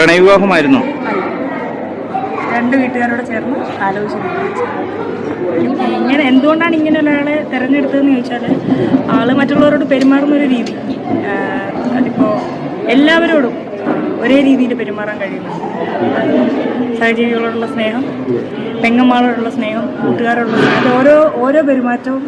പ്രണയവിവാഹമായിരുന്നോ രണ്ട് വീട്ടുകാരോട് ചേർന്ന് ആലോചിച്ചു. ഇങ്ങനെ എന്തുകൊണ്ടാണ് ഇങ്ങനെ ഒരാളെ തിരഞ്ഞെടുത്തതെന്ന് ചോദിച്ചാൽ ആൾ മറ്റുള്ളവരോട് പെരുമാറുന്ന ഒരു രീതി അതിപ്പോ അതിപ്പോൾ എല്ലാവരോടും ഒരേ രീതിയിൽ പെരുമാറാൻ കഴിയുന്നു സഹജീവികളോടുള്ള സ്നേഹം പെങ്ങന്മാരോടുള്ള സ്നേഹം കൂട്ടുകാരോടുള്ള സ്നേഹം ഓരോ ഓരോ പെരുമാറ്റവും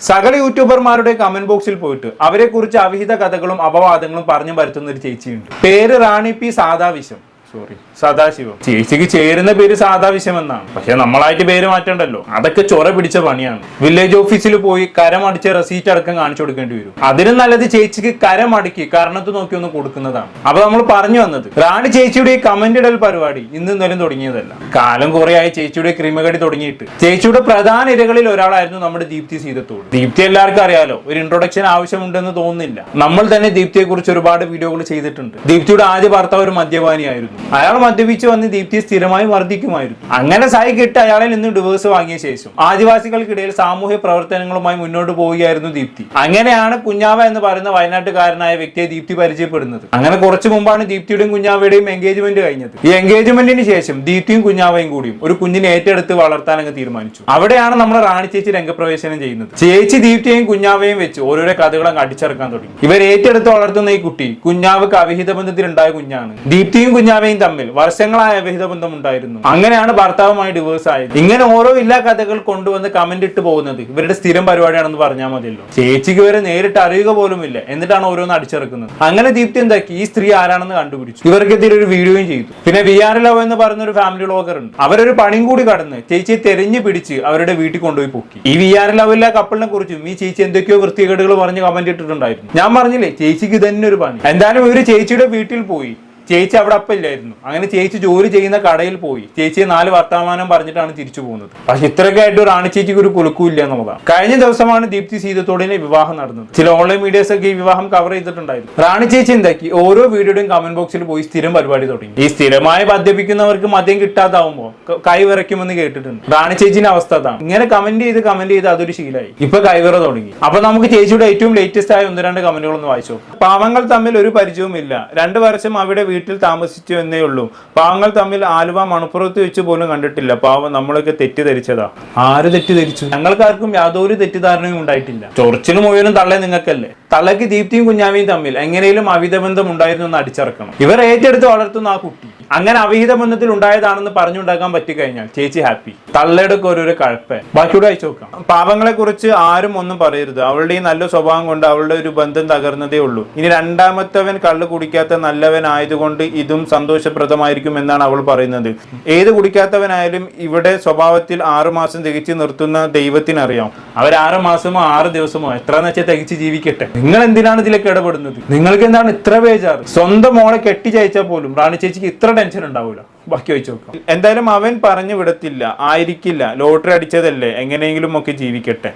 സകല യൂട്യൂബർമാരുടെ കമന്റ് ബോക്സിൽ പോയിട്ട് അവരെ കുറിച്ച് അവിഹിത കഥകളും അപവാദങ്ങളും പറഞ്ഞു പരത്തുന്ന ഒരു ചേച്ചിയുണ്ട്. പേര് റാണി പി സാദാവിശം സോറി സദാശിവം. ചേച്ചിക്ക് ചേരുന്ന പേര് സാധാവിശ്യം എന്നാണ് പക്ഷെ നമ്മളായിട്ട് പേര് മാറ്റണ്ടല്ലോ. അതൊക്കെ ചൊറ പിടിച്ച പണിയാണ്. വില്ലേജ് ഓഫീസിൽ പോയി കരമടിച്ച റെസീറ്റ് അടക്കം കാണിച്ചു കൊടുക്കേണ്ടി വരും. അതിനും നല്ലത് ചേച്ചിക്ക് കരമടക്കി കാരണത്ത് നോക്കി ഒന്ന് കൊടുക്കുന്നതാണ്. അപ്പൊ നമ്മൾ പറഞ്ഞു വന്നത് റാണി ചേച്ചിയുടെ ഈ കമന്റ് ഇടൽ പരിപാടി ഇന്ന് ഇന്നലും തുടങ്ങിയതല്ല. കാലം കുറെയായി ചേച്ചിയുടെ ക്രിമകടി തുടങ്ങിയിട്ട്. ചേച്ചിയുടെ പ്രധാന ഇരകളിൽ ഒരാളായിരുന്നു നമ്മുടെ ദീപ്തി സീതത്തോട്. ദീപ്തി എല്ലാവർക്കും അറിയാലോ ഒരു ഇൻട്രൊഡക്ഷൻ ആവശ്യമുണ്ടെന്ന് തോന്നുന്നില്ല. നമ്മൾ തന്നെ ദീപ്തിയെ കുറിച്ച് ഒരുപാട് വീഡിയോകൾ ചെയ്തിട്ടുണ്ട്. ദീപ്തിയുടെ ആദ്യ ഭർത്താവ് ഒരു മദ്യപാനിയായിരുന്നു. അയാൾ മദ്യപിച്ച് വന്ന് ദീപ്തി സ്ഥിരമായി വർദ്ധിക്കുമായിരുന്നു. അങ്ങനെ സായി കിട്ടി അയാളിൽ നിന്ന് ഡിവേഴ്സ് വാങ്ങിയ ശേഷം ആദിവാസികൾക്കിടയിൽ സാമൂഹ്യ പ്രവർത്തനങ്ങളുമായി മുന്നോട്ട് പോവുകയായിരുന്നു ദീപ്തി. അങ്ങനെയാണ് കുഞ്ഞാവ എന്ന് പറയുന്ന വയനാട്ടുകാരനായ വ്യക്തിയെ ദീപ്തി പരിചയപ്പെടുന്നത്. അങ്ങനെ കുറച്ചു മുമ്പാണ് ദീപ്തിയുടെയും കുഞ്ഞാവയുടെയും എൻഗേജ്മെന്റ് കഴിഞ്ഞത്. ഈ എൻഗേജ്മെന്റിന് ശേഷം ദീപ്തിയും കുഞ്ഞാവയും കൂടിയും ഒരു കുഞ്ഞിനെ ഏറ്റെടുത്ത് വളർത്താൻ അങ്ങ് തീരുമാനിച്ചു. അവിടെയാണ് നമ്മൾ റാണി ചേച്ചി രംഗപ്രവേശനം ചെയ്യുന്നത്. ചേച്ചി ദീപ്തിയെയും കുഞ്ഞാവയും വെച്ച് ഓരോരോ കഥകളും അടിച്ചിറക്കാൻ തുടങ്ങി. ഇവർ ഏറ്റെടുത്ത് വളർത്തുന്ന ഈ കുട്ടി കുഞ്ഞാവക്ക് അവിഹിത ബന്ധത്തിലുണ്ടായ കുഞ്ഞാണ്. ദീപ്തിയും കുഞ്ഞാവയും തമ്മിൽ വർഷങ്ങളായ അവിഹിത ബന്ധം ഉണ്ടായിരുന്നു അങ്ങനെയാണ് ഭർത്താവുമായി ഡിവോഴ്സ് ആയത്. ഇങ്ങനെ ഓരോ ഇല്ലാ കഥകൾ കൊണ്ടുവന്ന് കമന്റ് ഇട്ട് പോകുന്നത് ഇവരുടെ സ്ഥിരം പരിപാടിയാണെന്ന് പറഞ്ഞാൽ മതിയല്ലോ. ചേച്ചിക്ക് വരെ നേരിട്ട് അറിയുക പോലുമില്ല. എന്നിട്ടാണ് ഓരോന്ന് അടിച്ചിറക്കുന്നത്. അങ്ങനെ ദീപ്തി എന്താക്കി? ഈ സ്ത്രീ ആരാണെന്ന് കണ്ടുപിടിച്ചു. ഇവർക്കെതിരെ ഒരു വീഡിയോയും ചെയ്തു. പിന്നെ വി ആർ ലവ് എന്ന് പറയുന്ന ഒരു ഫാമിലി ബ്ലോഗർ ഉണ്ട്. അവരൊരു പണിയും കൂടി കടന്ന് ചേച്ചിയെ തെരഞ്ഞു പിടിച്ച് അവരുടെ വീട്ടിൽ കൊണ്ടുപോയി പൊക്കി. ഈ വി ആർ ലവില്ല കപ്പിളിനെ കുറിച്ചും ഈ ചേച്ചി എന്തൊക്കെയോ വൃത്തികേടുകൾ പറഞ്ഞ് കമന്റ് ഇട്ടിട്ടുണ്ടായിരുന്നു. ഞാൻ പറഞ്ഞില്ലേ ചേച്ചിക്ക് തന്നെ ഒരു പണി. എന്തായാലും ഇവർ ചേച്ചിയുടെ വീട്ടിൽ പോയി. ചേച്ചി അവിടെ അപ്പം ഇല്ലായിരുന്നു. അങ്ങനെ ചേച്ചി ജോലി ചെയ്യുന്ന കടയിൽ പോയി. ചേച്ചിയെ നാല് വർത്തമാനം പറഞ്ഞിട്ടാണ് തിരിച്ചു പോകുന്നത്. പക്ഷെ ഇത്രയൊക്കെ ആയിട്ട് റാണി ചേച്ചിക്ക് ഒരു കുലുക്കും ഇല്ല എന്നുള്ളതാണ്. കഴിഞ്ഞ ദിവസമാണ് ദീപ്തി സീതത്തോടിനെ വിവാഹം നടന്നത്. ചില ഓൺലൈൻ മീഡിയസ് ഒക്കെ ഈ വിവാഹം കവർ ചെയ്തിട്ടുണ്ടായിരുന്നു. റാണി ചേച്ചി എന്താക്കി? ഓരോ വീഡിയോയും കമന്റ് ബോക്സിൽ പോയി സ്ഥിരം പരിപാടി തുടങ്ങി. ഈ സ്ഥിരമായി മദ്യപിക്കുന്നവർക്ക് മദ്യം കിട്ടാതാവുമ്പോൾ കൈവിറയ്ക്കുമെന്ന് കേട്ടിട്ടുണ്ട്. റാണി ചേച്ചിന്റെ അവസ്ഥ അതാണ്. ഇങ്ങനെ കമന്റ് ചെയ്ത് കമന്റ് ചെയ്ത് അതൊരു ശീലമായി ഇപ്പൊ കൈവിറ തുടങ്ങി. അപ്പൊ നമുക്ക് ചേച്ചിയുടെ ഏറ്റവും ലേറ്റസ്റ്റ് ആയ ഒന്ന് രണ്ട് കമന്റുകളൊന്ന് വായിച്ചു. പാവങ്ങൾ തമ്മിൽ ഒരു പരിചയവും ഇല്ല രണ്ടു വർഷം അവിടെ വീട്ടിൽ താമസിച്ചു എന്നേ ഉള്ളൂ. പാവങ്ങൾ തമ്മിൽ ആലുവ മണപ്പുറത്ത് വെച്ച് പോലും കണ്ടിട്ടില്ല. പാവം നമ്മളൊക്കെ തെറ്റിദ്ധരിച്ചതാ. ആര് തെറ്റിദ്ധരിച്ചു? ഞങ്ങൾക്കാർക്കും യാതൊരു തെറ്റിദ്ധാരണയും ഉണ്ടായിട്ടില്ല. ചൊറിച്ചിനും മുഴുവനും തള്ളേ നിങ്ങൾക്കല്ലേ? തള്ളക്ക് ദീപ്തിയും കുഞ്ഞാവിയും തമ്മിൽ എങ്ങനെയും അവിധബന്ധം ബന്ധം ഉണ്ടായിരുന്നു എന്ന് അടിച്ചിറക്കണം. ഇവർ ഏറ്റെടുത്ത് വളർത്തുന്ന ആ കുട്ടി. അങ്ങനെ അവിഹിത ബന്ധത്തിൽ ഉണ്ടായതാണെന്ന് പറഞ്ഞുണ്ടാക്കാൻ പറ്റിക്കഴിഞ്ഞാൽ ചേച്ചി ഹാപ്പി. തള്ളെടുക്ക ഒരു കഴപ്പ്. ബാക്കിയോട് അയച്ചു നോക്കാം. പാവങ്ങളെ കുറിച്ച് ആരും ഒന്നും പറയരുത്. അവളുടെ ഈ നല്ല സ്വഭാവം കൊണ്ട് അവളുടെ ഒരു ബന്ധം തകർന്നതേ ഉള്ളൂ. ഇനി രണ്ടാമത്തവൻ കള്ളു കുടിക്കാത്ത നല്ലവൻ ആയതുകൊണ്ട് ഇതും സന്തോഷപ്രദമായിരിക്കും എന്നാണ് അവൾ പറയുന്നത്. ഏത് കുടിക്കാത്തവനായാലും ഇവിടെ സ്വഭാവത്തിൽ ആറുമാസം തികച്ചു നിർത്തുന്ന ദൈവത്തിനറിയാം. അവർ ആറ് മാസമോ ആറ് ദിവസമോ എത്രന്ന് വെച്ചാൽ തികച്ച് ജീവിക്കട്ടെ. നിങ്ങൾ എന്തിനാണ് ഇതിലേക്ക് ഇടപെടുന്നത്? നിങ്ങൾക്ക് എന്താണ് ഇത്ര ബേജാറ്? സ്വന്തം മോളെ കെട്ടിച്ചയച്ചാൽ പോലും റാണി ചേച്ചിക്ക് ഇത്ര ടെൻഷൻ ഉണ്ടാവില്ല ബാക്കി വെച്ച് നോക്കാം. എന്തായാലും അവൻ പറഞ്ഞു വിടത്തില്ല. ആയിരിക്കില്ല. ലോട്ടറി അടിച്ചതല്ലേ. എങ്ങനെയെങ്കിലും ഒക്കെ ജീവിക്കട്ടെ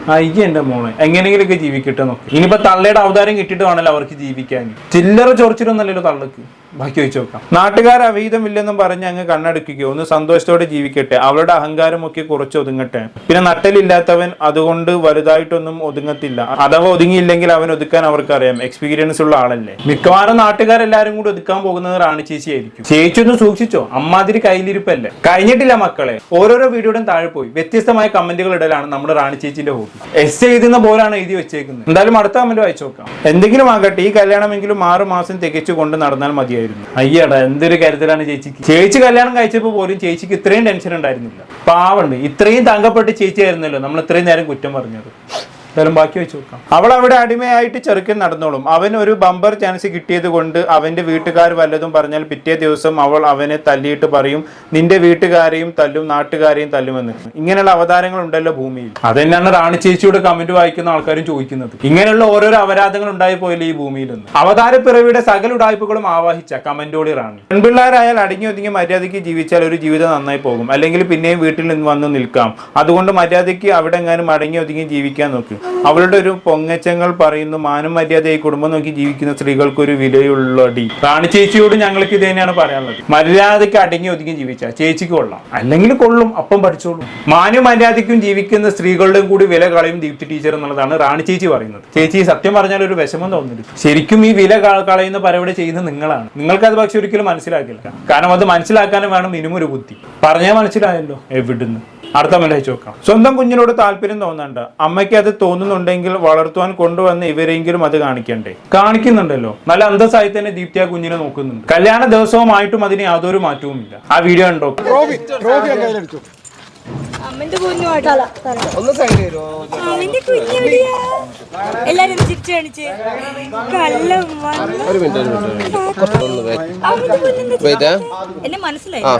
എന്റെ മോളെ. എങ്ങനെയെങ്കിലും ഒക്കെ ജീവിക്കട്ടെ നോക്കി ഇനിയിപ്പോ തള്ളയുടെ അവതാരം കിട്ടിയിട്ട് വേണമല്ലോ അവർക്ക് ജീവിക്കാൻ. ചില്ലറ ചൊറിച്ചിട്ടൊന്നല്ലല്ലോ തള്ളക്ക്. ബാക്കി വെച്ച് നോക്കാം. നാട്ടുകാർ പറഞ്ഞ് അങ്ങ് കണ്ണടക്കുകയോ ഒന്ന് സന്തോഷത്തോടെ ജീവിക്കട്ടെ. അവളുടെ അഹങ്കാരമൊക്കെ കുറച്ച് ഒതുങ്ങട്ടെ. പിന്നെ നട്ടലില്ലാത്തവൻ അതുകൊണ്ട് വലുതായിട്ടൊന്നും ഒതുങ്ങത്തില്ല. അഥവാ ഒതുങ്ങിയില്ലെങ്കിൽ അവൻ ഒതുക്കാൻ അവർക്കറിയാം. എക്സ്പീരിയൻസ് ഉള്ള ആളല്ലേ. മിക്കവാറും നാട്ടുകാരെല്ലാരും കൂടി ഒതുക്കാൻ പോകുന്നത് റാണി ചേച്ചി ആയിരിക്കും. ചേച്ചി ഒന്ന് സൂക്ഷിച്ചോ? അമ്മാതിരി കയ്യിലിരിപ്പല്ലേ? കഴിഞ്ഞിട്ടില്ല മക്കളെ. ഓരോരോ വീഡിയോയും താഴെ പോയി. വ്യത്യസ്തമായ കമന്റുകൾ ഇടലാണ് നമ്മുടെ റാണി ചേച്ചിന്റെ ഹോബി എസ് എഴുതുന്ന പോലാണ് എഴുതി വെച്ചേക്കുന്നത്. എന്തായാലും അടുത്ത കമന്റ് വായിച്ചു നോക്കാം. എന്തെങ്കിലും ആകട്ടെ. ഈ കല്യാണമെങ്കിലും ആറ് മാസം തികച്ചു കൊണ്ട് നടന്നാൽ മതിയായിരുന്നു അയ്യടാ എന്തൊരു കരുതലാണ് ചേച്ചിക്ക്. ചേച്ചി കല്യാണം കഴിച്ചപ്പോൾ പോലും ചേച്ചിക്ക് ഇത്രയും ടെൻഷൻ ഉണ്ടായിരുന്നില്ല. പാവുണ്ട് ഇത്രയും തങ്കപ്പെട്ട് ചേച്ചി ആയിരുന്നല്ലോ നമ്മൾ ഇത്രയും നേരം കുറ്റം പറഞ്ഞത്. എന്തായാലും ബാക്കി വെച്ച് നോക്കാം അവൾ അവിടെ അടിമയായിട്ട് ചെറുക്കൻ നടന്നോളും. അവൻ ഒരു ബമ്പർ ചാൻസ് കിട്ടിയത് കൊണ്ട് അവന്റെ വീട്ടുകാർ വല്ലതും പറഞ്ഞാൽ പിറ്റേ ദിവസം അവൾ അവനെ തല്ലിയിട്ട് പറയും നിന്റെ വീട്ടുകാരെയും തല്ലും നാട്ടുകാരെയും തല്ലുമെന്ന്. ഇങ്ങനെയുള്ള അവതാരങ്ങൾ ഉണ്ടല്ലോ ഭൂമിയിൽ. അതെന്നാണ് റാണി ചേച്ചിയുടെ കമന്റ് വായിക്കുന്ന ആൾക്കാരും ചോദിക്കുന്നത്. ഇങ്ങനെയുള്ള ഓരോരോ അപരാധങ്ങൾ ഉണ്ടായി പോയില്ലേ ഈ ഭൂമിയിൽ നിന്ന് അവതാര പിറവിയുടെ സകല ഉടായ്പകളും ആവാഹിച്ച കമന്റോളി റാണി. പെൺപിള്ളേരായാൽ അടങ്ങി ഒതുങ്ങി മര്യാദയ്ക്ക് ജീവിച്ചാൽ ഒരു ജീവിതം നന്നായി പോകും. അല്ലെങ്കിൽ പിന്നെയും വീട്ടിൽ നിന്ന് വന്ന് നിൽക്കാം. അതുകൊണ്ട് മര്യാദയ്ക്ക് അവിടെ എങ്ങാനും അടങ്ങി ഒതുങ്ങി ജീവിക്കാൻ നോക്ക്. അവളുടെ ഒരു പൊങ്ങച്ചങ്ങൾ പറയുന്നു മാനം മര്യാദയായി കുടുംബം നോക്കി ജീവിക്കുന്ന സ്ത്രീകൾക്ക് ഒരു വിലയുള്ള അടി. റാണി ചേച്ചിയോട് ഞങ്ങൾക്ക് ഇത് തന്നെയാണ് പറയാനുള്ളത്. മര്യാദയ്ക്ക് അടങ്ങി ഒതുങ്ങി ജീവിച്ച ചേച്ചിക്ക് കൊള്ളാം. അല്ലെങ്കിൽ കൊള്ളും അപ്പം പഠിച്ചോളും. മാനും മര്യാദയ്ക്കും ജീവിക്കുന്ന സ്ത്രീകളുടെയും കൂടി വില കളയും ദീപ്തി ടീച്ചർ എന്നുള്ളതാണ് റാണി ചേച്ചി പറയുന്നത്. ചേച്ചി സത്യം പറഞ്ഞാൽ ഒരു വിഷമം തോന്നുന്നു ശരിക്കും ഈ വില കളയുന്ന പരവിടെ ചെയ്യുന്നത് നിങ്ങളാണ്. നിങ്ങൾക്കത് പക്ഷെ ഒരിക്കലും മനസ്സിലാക്കില്ല. കാരണം അത് മനസ്സിലാക്കാനും വേണം മിനിമം ഒരു ബുദ്ധി. പറഞ്ഞാൽ മനസ്സിലായല്ലോ എവിടുന്ന്. അടുത്ത മെല്ല നോക്കാം സ്വന്തം കുഞ്ഞിനോട് താല്പര്യം തോന്നണ്ട. അമ്മയ്ക്ക് അത് തോന്നുന്നുണ്ടെങ്കിൽ വളർത്തുവാൻ കൊണ്ടുവന്ന് ഇവരെങ്കിലും അത് കാണിക്കണ്ടേ? കാണിക്കുന്നുണ്ടല്ലോ. നല്ല അന്തസ്സായി തന്നെ ദീപ്തി ആ കുഞ്ഞിനെ നോക്കുന്നുണ്ട്. കല്യാണ ദിവസവുമായിട്ടും അതിന് യാതൊരു മാറ്റവും ഇല്ല ആ വീഡിയോ ഉണ്ടോ അമ്മന്റെ അവന്റെ എല്ലാരും ചിരിച്ചു കാണിച്ച്. കള്ളം വന്നു. ഒരു മിനിറ്റ് ഒരു മിനിറ്റ് ഒന്ന് വെയിറ്റ്. എന്നെ മനസ്സിലായി ആ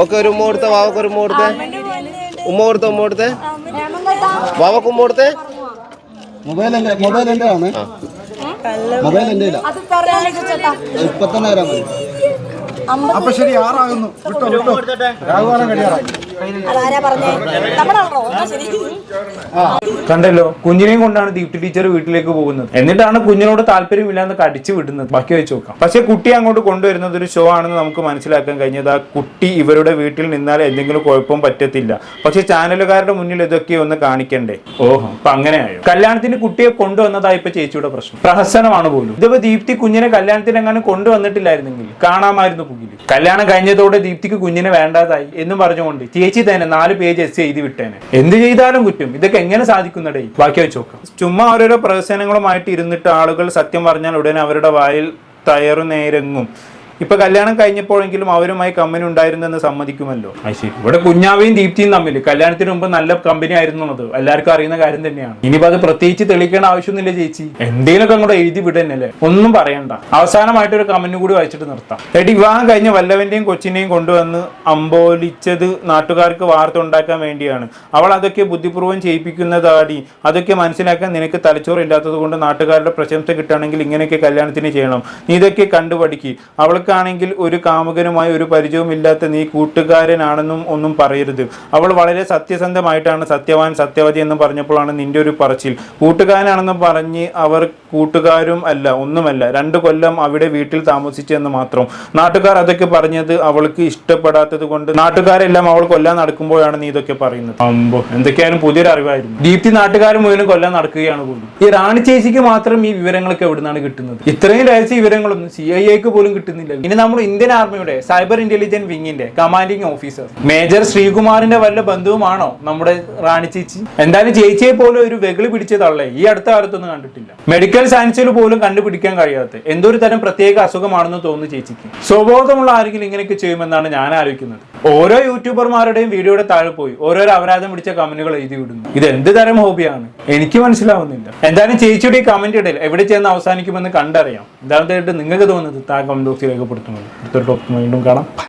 ഓക്കെ ഒരു ഉമ്മ കൊടുത്ത വാവക്ക് ഒരു ഉമ്മ കൊടുത്തേ. ഉമ്മ കൊടുത്തേ ഉമ്മ കൊടുത്തേ. വാവക്ക് ഉമ്മ കൊടുത്തേ. മൊബൈൽ എന്റെ മൊബൈൽ എന്റെ ആണ്. മൊബൈൽ എന്റെ ഇപ്പൊ തന്നെ വരാൻ മതി അപ്പൊ ശരി ആറാകുന്നു. വിട്ടോ വിട്ടോ. രാഘുവാനം കഴിയാറായി അതാരാ പറഞ്ഞേ? ശരി. കണ്ടല്ലോ കുഞ്ഞിനെയും കൊണ്ടാണ് ദീപ്തി ടീച്ചർ വീട്ടിലേക്ക് പോകുന്നത്. എന്നിട്ടാണ് കുഞ്ഞിനോട് താല്പര്യമില്ലാന്ന് കടിച്ചു വിടുന്നത്. ബാക്കി വെച്ച് നോക്കാം. പക്ഷെ കുട്ടി അങ്ങോട്ട് കൊണ്ടുവരുന്നത് ഒരു ഷോ ആണെന്ന് നമുക്ക് മനസ്സിലാക്കാൻ കഴിഞ്ഞത് ആ കുട്ടി ഇവരുടെ വീട്ടിൽ നിന്നാൽ എന്തെങ്കിലും കുഴപ്പം പറ്റത്തില്ല. പക്ഷെ ചാനലുകാരുടെ മുന്നിൽ ഇതൊക്കെ ഒന്ന് കാണിക്കണ്ടേ? ഓഹോ അപ്പൊ അങ്ങനെയായോ? കല്യാണത്തിന് കുട്ടിയെ കൊണ്ടുവന്നതായി ഇപ്പൊ ചേച്ചിയുടെ പ്രശ്നം. പ്രഹസനമാണ് പോലും. ഇതിപ്പോ ദീപ്തി കുഞ്ഞിനെ കല്യാണത്തിന് എങ്ങാനും കൊണ്ടുവന്നിട്ടില്ലായിരുന്നെങ്കിൽ കാണാമായിരുന്നു പുകിൽ കല്യാണം കഴിഞ്ഞതോടെ ദീപ്തിക്ക് കുഞ്ഞിനെ വേണ്ടാതായി എന്നും പറഞ്ഞുകൊണ്ട് ചേച്ചി തന്നെ നാല് പേജ് എസ് എഴുതി വിട്ടേനെ. എന്ത് ചെയ്താലും കുറ്റം. ഇതൊക്കെ എങ്ങനെ സാധിക്കുന്നടേ? ബാക്കി വെച്ച് നോക്കാം. ചുമ്മാ ഓരോരോ പ്രദർശനങ്ങളുമായിട്ട് ഇരുന്നിട്ട് ആളുകൾ സത്യം പറഞ്ഞാൽ ഉടനെ അവരുടെ വായിൽ തയറു നേരങ്ങും. ഇപ്പൊ കല്യാണം കഴിഞ്ഞപ്പോഴെങ്കിലും അവരുമായി കമ്പനി ഉണ്ടായിരുന്നെന്ന് സമ്മതിക്കുമല്ലോ. ഇവിടെ കുഞ്ഞാവയും ദീപ്തിയും തമ്മിൽ കല്യാണത്തിന് മുമ്പ് നല്ല കമ്പനി ആയിരുന്നു അത് എല്ലാവർക്കും അറിയുന്ന കാര്യം തന്നെയാണ്. ഇനിയിപ്പോ അത് പ്രത്യേകിച്ച് തെളിയിക്കേണ്ട ആവശ്യമൊന്നുമില്ല ചേച്ചി. എന്തെങ്കിലുമൊക്കെ അങ്ങോട്ട് എഴുതി വിടന്നല്ലേ ഒന്നും പറയണ്ട. അവസാനമായിട്ട് ഒരു കമന്റ് കൂടി വായിച്ചിട്ട് നിർത്താം. എടി വിവാഹം കഴിഞ്ഞ വല്ലവന്റെയും കൊച്ചിനെയും കൊണ്ടുവന്ന് അമ്പോലിച്ചത് നാട്ടുകാർക്ക് വാർത്ത ഉണ്ടാക്കാൻ വേണ്ടിയാണ്. അവൾ അതൊക്കെ ബുദ്ധിപൂർവം ചെയ്യിപ്പിക്കുന്നതാടി. അതൊക്കെ മനസ്സിലാക്കാൻ നിനക്ക് തലച്ചോറില്ലാത്തത് കൊണ്ട് നാട്ടുകാരുടെ പ്രശംസ കിട്ടുകയാണെങ്കിൽ ഇങ്ങനെയൊക്കെ കല്യാണത്തിന് ചെയ്യണം. നീ ഇതൊക്കെ കണ്ടുപഠിക്ക്. അവൾക്കാണെങ്കിൽ ഒരു കാമുകനുമായി ഒരു പരിചയവുമില്ലാത്ത നീ കൂട്ടുകാരനാണെന്നും ഒന്നും പറയരുത്. അവൾ വളരെ സത്യസന്ധമായിട്ടാണ് സത്യവാൻ സത്യവതി എന്ന് പറഞ്ഞപ്പോഴാണ് നിന്റെ ഒരു പറച്ചിൽ. കൂട്ടുകാരനാണെന്ന് പറഞ്ഞ് അവർ കൂട്ടുകാരും അല്ല ഒന്നുമല്ല രണ്ട് കൊല്ലം അവിടെ വീട്ടിൽ താമസിച്ചെന്ന് മാത്രം. നാട്ടുകാർ അതൊക്കെ പറഞ്ഞത് അവൾക്ക് ഇഷ്ടപ്പെടാത്തത് കൊണ്ട് നാട്ടുകാരെല്ലാം അവൾ കൊല്ലാൻ നടക്കുമ്പോഴാണ് നീ ഇതൊക്കെ പറയുന്നത്. അമ്പോ എന്തൊക്കെയായാലും പുതിയൊരു അറിവായിരുന്നു. ദീപ്തി നാട്ടുകാർ മുഴുവനും കൊല്ലാൻ നടക്കുകയാണ് പോലും. ഈ റാണി ചേച്ചിക്ക് മാത്രം ഈ വിവരങ്ങളൊക്കെ എവിടുന്നാണ് കിട്ടുന്നത്? ഇത്രയും രഹസ്യ വിവരങ്ങളൊന്നും സി ഐ എക്ക് പോലും കിട്ടുന്നില്ല. ഇനി നമ്മൾ ഇന്ത്യൻ ആർമിയുടെ സൈബർ ഇന്റലിജൻസ് വിങ്ങിന്റെ കമാൻഡിംഗ് ഓഫീസർ മേജർ ശ്രീകുമാറിന്റെ വല്ല ബന്ധുവുമാണോ നമ്മുടെ റാണി ചേച്ചി? എന്തായാലും ചേച്ചിയെ പോലെ ഒരു വെകിളി പിടിച്ചതല്ലേ? ഈ അടുത്ത കാലത്തൊന്നും കണ്ടിട്ടില്ല. മെഡിക്കൽ സയൻസിൽ പോലും കണ്ടുപിടിക്കാൻ കഴിയാത്ത എന്തോ ഒരു തരം പ്രത്യേക അസുഖമാണെന്ന് തോന്നുന്നു ചേച്ചിക്ക്. സ്വബോധമുള്ള ആരെങ്കിലും ഇങ്ങനെയൊക്കെ ചെയ്യുമെന്നാണ് ഞാൻ ആലോചിക്കുന്നത്. ഓരോ യൂട്യൂബർമാരുടെയും വീഡിയോയുടെ താഴെ പോയി ഓരോരോ അപരാധം പിടിച്ച കമന്റുകൾ എഴുതി വിടുന്നു. ഇത് എന്ത് തരം ഹോബിയാണ്? എനിക്ക് മനസ്സിലാവുന്നില്ല. എന്തായാലും ചേച്ചിയുടെ ഈ കമന്റ് ഇടയിൽ എവിടെ ചെന്ന് അവസാനിക്കുമെന്ന് കണ്ടറിയാം. എന്താണെന്ന് നിങ്ങൾക്ക് തോന്നുന്നത് താ കമന്റ് ബോക്സിൽ രേഖപ്പെടുത്തുന്നത്. അടുത്തൊരു വീണ്ടും കാണാം.